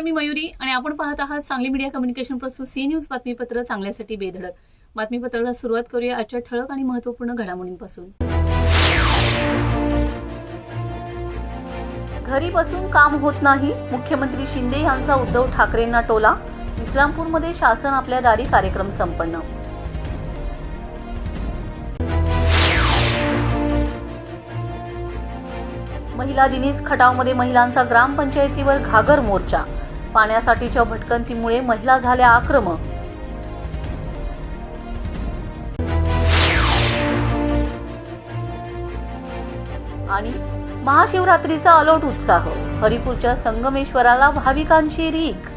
मी मयुरी आणि आपण पाहत आहात सांगली मीडिया कम्युनिकेशन प्रस्तुत सी न्यूज बातमीपत्र चांगल्यासाठी बेधडक. बातमीपत्राला सुरुवात करूया आजच्या ठळक आणि महत्त्वपूर्ण घडामोडींपासून. घरी बसून काम होत नाही मुख्यमंत्री शिंदे यांचा उद्धव ठाकरेंना टोला इस्लामपूरमध्ये शासन आपल्या दारी कार्यक्रम संपन्न. महिला दिनीच खटावमध्ये महिलांचा ग्रामपंचायतीवर घागर मोर्चा. पाण्यासाठीच्या भटकंतीमुळे महिला झाल्या आक्रमक. आणि महाशिवरात्रीचा अलोट उत्साह. हरिपूरच्या संगमेश्वराला भाविकांची रीक